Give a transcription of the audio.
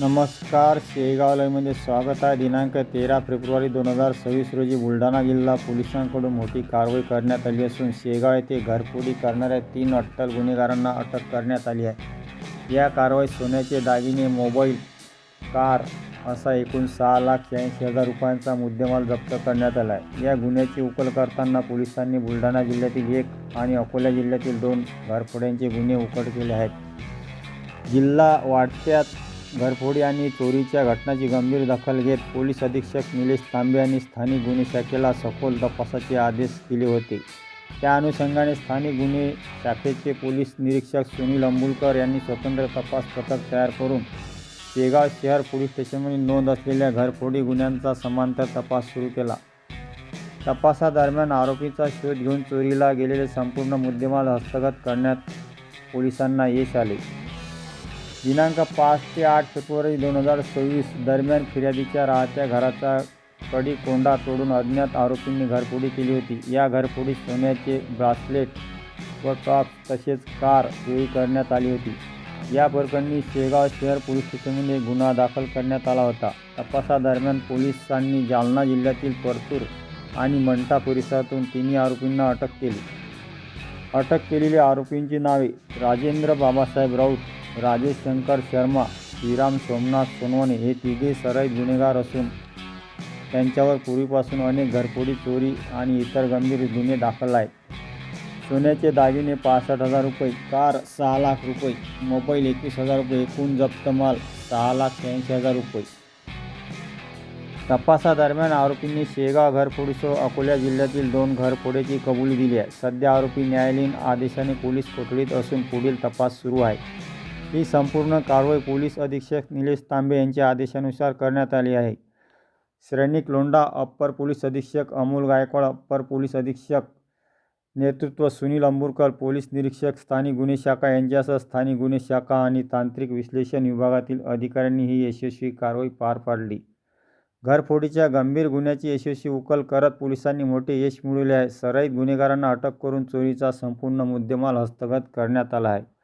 नमस्कार शेगाव लाईव्हमध्ये स्वागत आहे. दिनांक तेरा फेब्रुवारी दोन हजार सव्वीस रोजी बुलढाणा जिल्हा पोलिसांकडून मोठी कारवाई करण्यात आली असून शेगाव येथे घरफोडी करणाऱ्या तीन अट्टल गुन्हेगारांना अटक करण्यात आली आहे. या कारवाईत सोन्याचे दागिने मोबाईल कार असा एकूण सहा लाख शहाऐंशी हजार रुपयांचा मुद्देमाल जप्त करण्यात आला आहे. या गुन्ह्याची उकल करताना पोलिसांनी बुलढाणा जिल्ह्यातील एक आणि अकोला जिल्ह्यातील दोन घरफोड्यांचे गुन्हे उकड केले आहेत. जिल्हा वाढत्यात घरफोडी आणि चोरीच्या घटनाची गंभीर दखल घेत पोलीस अधीक्षक निलेश तांबे यांनी स्थानिक गुन्हे शाखेला सखोल तपासाचे आदेश दिले होते. त्या अनुषंगाने स्थानिक गुन्हे शाखेचे पोलीस निरीक्षक सुनील अंबुलकर यांनी स्वतंत्र तपास पथक तयार करून शेगाव शहर पोलीस स्टेशनमध्ये नोंद असलेल्या घरफोडी गुन्ह्यांचा समांतर तपास सुरू केला. तपासादरम्यान आरोपीचा शोध घेऊन चोरीला गेलेले संपूर्ण मुद्देमाल हस्तगत करण्यात पोलिसांना यश आले. दिनांक पाच ते आठ फेब्रुवारी दोन हजार सव्वीस दरम्यान फिर्यादीच्या राहत्या घराचा कडी कोंडा तोडून अज्ञात आरोपींनी घरफोडी केली होती. या घरफोडीत सोन्याचे ब्रासलेट व टॉप तसेच कार चोरी करण्यात आली होती. या प्रकरणी शेगाव शहर पोलीस स्टेशनमध्ये गुन्हा दाखल करण्यात आला होता. तपासादरम्यान पोलिसांनी जालना जिल्ह्यातील परतूर आणि मंठा परिसरातून तिन्ही आरोपींना अटक केली. अटक केलेल्या आरोपींची नावे राजेंद्र बाबासाहेब राऊत राजेश शंकर शर्मा श्रीराम सोमनाथ सोनवणे हे तिघे सरळ गुन्हेगार असून त्यांच्यावर पूर्वीपासून अनेक घरफोडी चोरी आणि इतर गंभीर गुन्हे दाखल आहेत. सोन्याचे दागिने पासष्ट हजार रुपये कार सहा लाख रुपये मोबाईल एकवीस हजार रुपये एकूण जप्त माल सहा लाख शहाऐंशी हजार रुपये. तपासादरम्यान आरोपींनी शेगाव घरफोडीसह अकोला जिल्ह्यातील दोन घरफोडीची कबुली दिली आहे. सध्या आरोपी न्यायालयीन आदेशाने पोलीस कोठडीत असून पुढील तपास सुरू आहे. ही संपूर्ण कारवाई पोलीस अधीक्षक निलेश तांबे यांच्या आदेशानुसार करण्यात आली आहे. श्रेणिक लोंडा अप्पर पोलीस अधीक्षक अमोल गायकवाड अप्पर पोलीस अधीक्षक नेतृत्व सुनील अंबुरकर पोलीस निरीक्षक स्थानिक गुन्हे शाखा यांच्यासह स्थानिक गुन्हे शाखा आणि तांत्रिक विश्लेषण विभागातील अधिकाऱ्यांनी ही यशस्वी कारवाई पार पाडली. घरफोडीच्या गंभीर गुन्ह्याची यशस्वी उकल करत पोलिसांनी मोठे यश मिळवले आहे. सराईत गुन्हेगारांना अटक करून चोरीचा संपूर्ण मुद्देमाल हस्तगत करण्यात आला आहे.